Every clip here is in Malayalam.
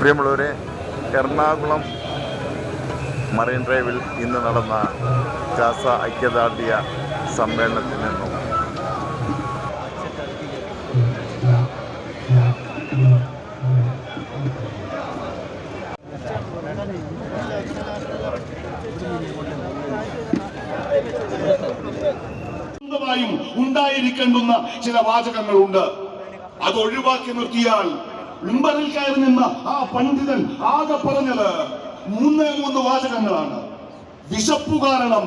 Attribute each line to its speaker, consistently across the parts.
Speaker 1: പ്രിയമുള്ളവരെ എറണാകുളം മറൈൻ ഡ്രൈവിൽ ഇന്ന് നടന്ന ഗാസ ഐക്യദാർഢ്യ സമ്മേളനത്തിൽ നിന്നും
Speaker 2: ഉണ്ടായിരിക്കേണ്ടുന്ന ചില വാചകങ്ങളുണ്ട്. അത് ഒഴിവാക്കി നിർത്തിയാൽ മിമ്പറിൽ കയറി നിന്ന ആ പണ്ഡിതൻ ആകെ പറഞ്ഞത് മൂന്നേ മൂന്ന് വാചകങ്ങളാണ്. വിശപ്പു കാരണം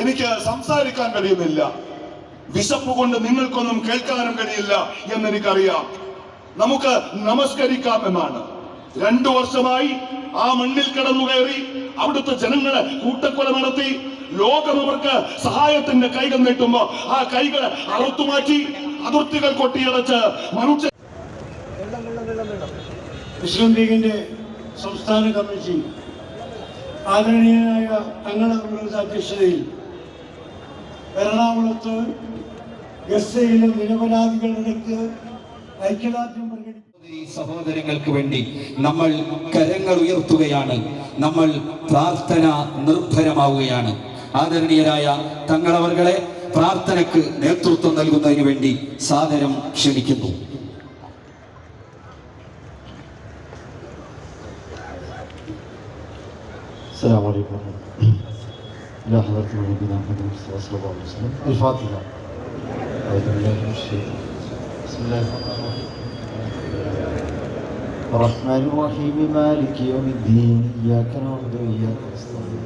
Speaker 2: എനിക്ക് സംസാരിക്കാൻ കഴിയുന്നില്ല. വിശപ്പ് കൊണ്ട് നിങ്ങൾക്കൊന്നും കേൾക്കാനും കഴിയില്ല എന്ന് എനിക്കറിയാം നമുക്ക് നമസ്കരിക്കാം എന്നാണ്. രണ്ടു വർഷമായി ആ മണ്ണിൽ കടന്നു കയറി അവിടുത്തെ ജനങ്ങളെ കൂട്ടക്കൊല നടത്തി ലോകം അവർക്ക് സഹായത്തിന്റെ കൈകൾ നീട്ടുമ്പോ ആ കൈകൾ അറുത്തുമാറ്റി അതിർത്തികൾ കൊട്ടിയടച്ച് മനുഷ്യ
Speaker 3: മുസ്ലിം ലീഗിന്റെ സംസ്ഥാന കമ്മിറ്റി ആദരണീയനായ തങ്ങളുടെ അധ്യക്ഷതയിൽ എറണാകുളത്ത് ഗസയിലെ നിരപരാധികളിടയ്ക്ക് ഐക്യദാർഢ്യം
Speaker 4: സഹോദരങ്ങൾക്ക് വേണ്ടി നമ്മൾ കരങ്ങൾ ഉയർത്തുകയാണ്. നമ്മൾ പ്രാർത്ഥന നിർഭരമാവുകയാണ്. ആദരണീയരായ തങ്ങളവർകളെ പ്രാർത്ഥനയ്ക്ക് നേതൃത്വം നൽകുന്നതിന് വേണ്ടി സാദരം ക്ഷണിക്കുന്നു.
Speaker 5: السلام عليكم إلى حضرة نبينا محمد صلى الله عليه وسلم. الفاتحة أعوذ بالله من الشيطان بسم الله الرحمن الرحيم. الرحمن الرحيم مالك يوم الدين إياك نعبد وإياك نستعين.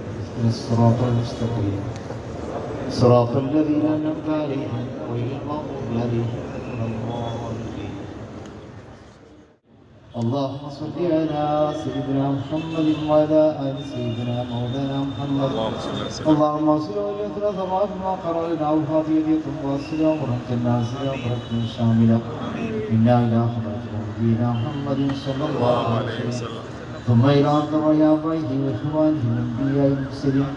Speaker 5: الصراط المستقيم. صراط الذين أنعمت عليهم غير المغضوب عليهم ولا الضالين. اللهم صل على سيدنا محمد وعلى آل سيدنا مولانا محمد. اللهم صل على ثلاث مرات ما قرأنا أو فاطمة واصلة ورحمة الناس ورحمة شاملة. إنا إلى حضرة نبينا محمد صلى الله عليه وسلم. ثم إلى أنظر آبائه وإخوانه الأنبياء المرسلين.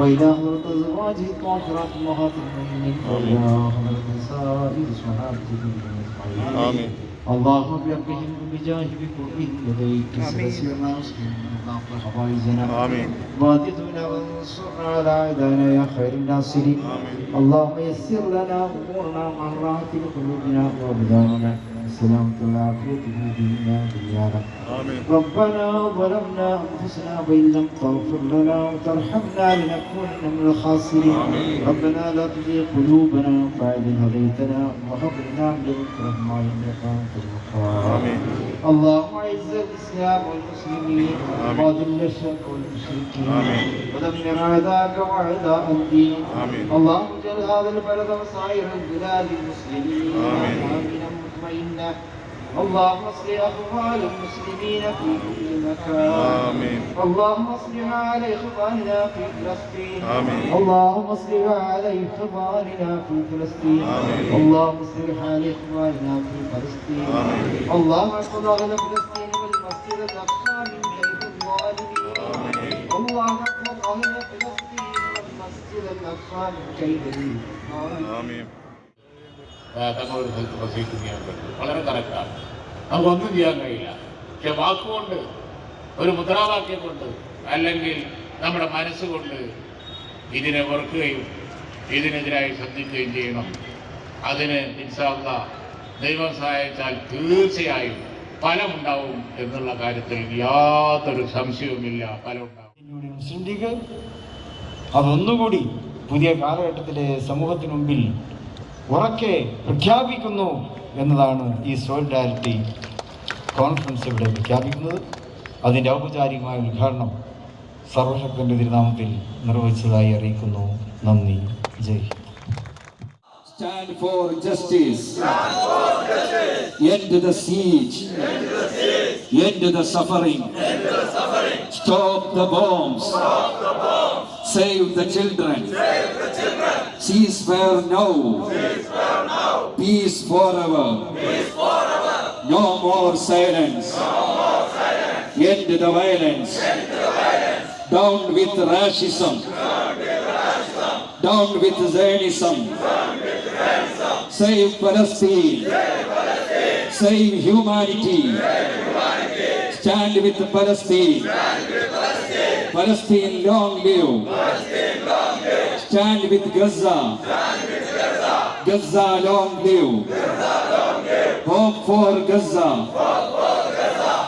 Speaker 5: وإلى حضرة أزواجه الطاهرات أمهات المؤمنين وإلى حضرة سائر صحابته أجمعين
Speaker 1: آمين.
Speaker 5: اللهم بحقهم بجاه بقربهم لديك سلسلنا وسلمنا حوائجنا
Speaker 1: آمين.
Speaker 5: وادتنا وانصرنا على أعدائنا يا خير الناصرين. اللهم يسر لنا أمورنا مع راحة قلوبنا وأبداننا. السلامة والعافية في
Speaker 1: آمين.
Speaker 5: ربنا ظلمنا أنفسنا وإن لم تغفر لنا وترحمنا لنكونن من الخاسرين. ربنا لا تزغ قلوبنا بعد إذ هديتنا وهب لنا من لدنك رحمة إنك أنت الوهاب
Speaker 1: آمين.
Speaker 5: اللهم أعز الإسلام والمسلمين
Speaker 1: آمين.
Speaker 5: وأذل الشرك والمشركين
Speaker 1: آمين.
Speaker 5: ودمر أعداءك وأعداء الدين
Speaker 1: آمين.
Speaker 5: اللهم اجعل هذا البلد وسائر البلاد المسلمين
Speaker 1: آمين.
Speaker 5: آمنا مطمئنا اللهم اصلح أحوال المسلمين في كل مكان
Speaker 1: آمين.
Speaker 5: اللهم اصلح على إخواننا في فلسطين
Speaker 1: آمين.
Speaker 5: اللهم اصلح على إخواننا في فلسطين
Speaker 1: آمين.
Speaker 5: اللهم اصلح على إخواننا في فلسطين
Speaker 1: آمين.
Speaker 5: اللهم احفظ أهل فلسطين والمسجد الأقصى من كيد الظالمين اللهم احفظ أهل فلسطين والمسجد الأقصى من كيد الظالمين
Speaker 1: آمين.
Speaker 6: തങ്ങളൊരു സ്ഥലത്ത് ചെയ്യാൻ പറ്റും വളരെ കറക്റ്റാണ്. നമുക്കൊന്നും ചെയ്യാൻ കഴിയില്ല. പക്ഷെ വാക്കുകൊണ്ട് ഒരു മുദ്രാവാക്യം കൊണ്ട് അല്ലെങ്കിൽ നമ്മുടെ മനസ്സുകൊണ്ട് ഇതിനെ ഓർക്കുകയും ഇതിനെതിരായി ശ്രദ്ധിക്കുകയും ചെയ്യണം. അതിന് ഇൻഷാല്ല ദൈവം സഹായിച്ചാൽ തീർച്ചയായും ഫലമുണ്ടാവും എന്നുള്ള കാര്യത്തിൽ യാതൊരു സംശയവുമില്ല. ഫലമുണ്ടാവും.
Speaker 3: മുസ്ലിം അതൊന്നുകൂടി പുതിയ കാലഘട്ടത്തിലെ സമൂഹത്തിന് മുമ്പിൽ ഉറക്കെ പ്രഖ്യാപിക്കുന്നു എന്നതാണ് ഈ സോളിഡാരിറ്റി കോൺഫറൻസ് ഇവിടെ പ്രഖ്യാപിക്കുന്നത് അതിന്റെ ഔപചാരികമായ ഉദ്ഘാടനം സർവശക്തന്റെ തിരുനാമത്തിൽ നിർവഹിച്ചതായി അറിയിക്കുന്നു നന്ദി ജയ് Hind.
Speaker 4: Stand for justice. End the siege. End the suffering. Stop the bombs. Save the children. Save the children. Peace for now. Now. Peace forever. Peace forever. No more silence. No more silence. End the violence. End the violence. Down with racism. Down with racism. Down with Zionism. Down with Zionism. Save Palestine. Save Palestine. Save humanity. Save humanity. Stand with Palestine. Stand with Palestine. Palestine long live. Palestine. Stand with Gaza. Stand Gaza. Long live. Hope for Gaza.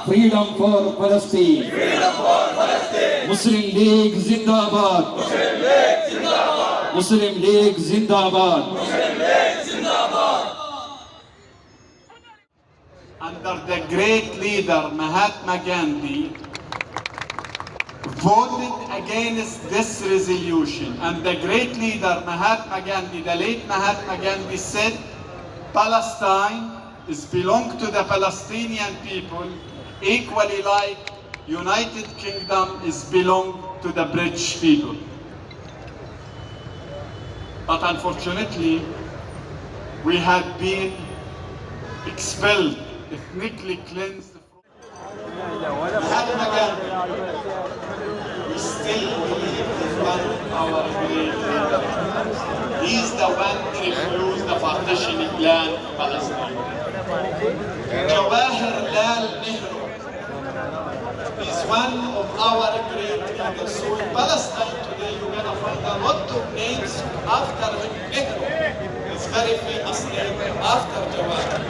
Speaker 4: Freedom for Palestine. Freedom for Palestine. Muslim League Zindabad. Muslim League Zindabad.
Speaker 7: Under the great leader Mahatma Gandhi, voted against this resolution and the great leader Mahatma Gandhi the late Mahatma Gandhi said Palestine is belong to the Palestinian people equally like United Kingdom is belong to the British people but unfortunately we have been expelled, ethnically cleansed. Mahatma Gandhi, we still believe in one of our great leader. He's the one who refused the partitioning land of Palestine. Jawahir Lal Nehru is one of our great leaders. So in Palestine today, you're gonna find a lot of names after him. Nehru is very famous name after Jawahir.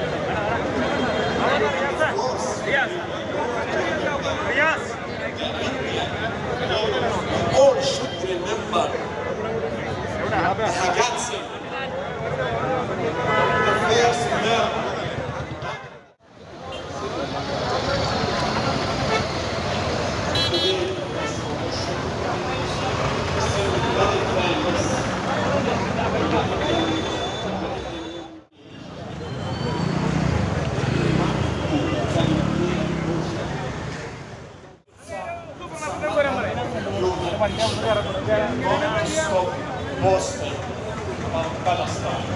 Speaker 7: About Palestine.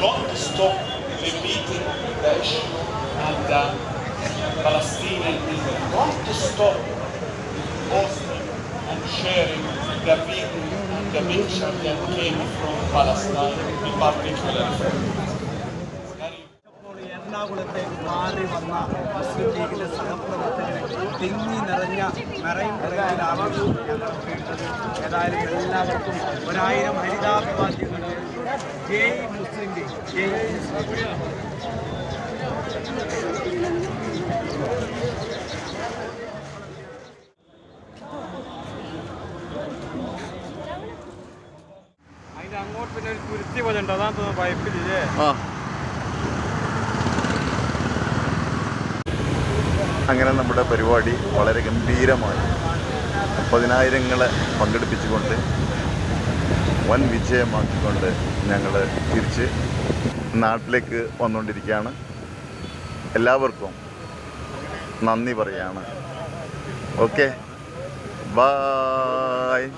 Speaker 7: Don't stop repeating the issue and the Palestinian people. Don't stop posting and sharing the video and the picture that came from Palestine, in particular.
Speaker 8: എറണാകുളത്തേക്ക് മാറി വന്ന മുസ്ലിം ലീഗിലെ സഹപ്രവർത്തകരെ തിങ്ങി നിറഞ്ഞ ഞങ്ങൾ കേട്ടത് ഏതായാലും എല്ലാവർക്കും ഒരായിരം ഹരിതാഭിവാദ്യങ്ങൾ. ജയ് മുസ്ലിം ലീഗ്. ജയ് അങ്ങോട്ട് പിന്നെ ഒരു കുരുത്തി പോലെ ഉണ്ട്. അതാണ് തോന്നുന്നു പൈപ്പിലില്ലേ
Speaker 1: ആ. അങ്ങനെ നമ്മുടെ പരിപാടി വളരെ ഗംഭീരമായി. പതിനായിരങ്ങളെ പങ്കെടുപ്പിച്ചുകൊണ്ട് വൻ വിജയമാക്കിക്കൊണ്ട് ഞങ്ങൾ തിരിച്ച് നാട്ടിലേക്ക് വന്നുകൊണ്ടിരിക്കുകയാണ്. എല്ലാവർക്കും നന്ദി പറയാണ്. ഓക്കെ. ബായ്.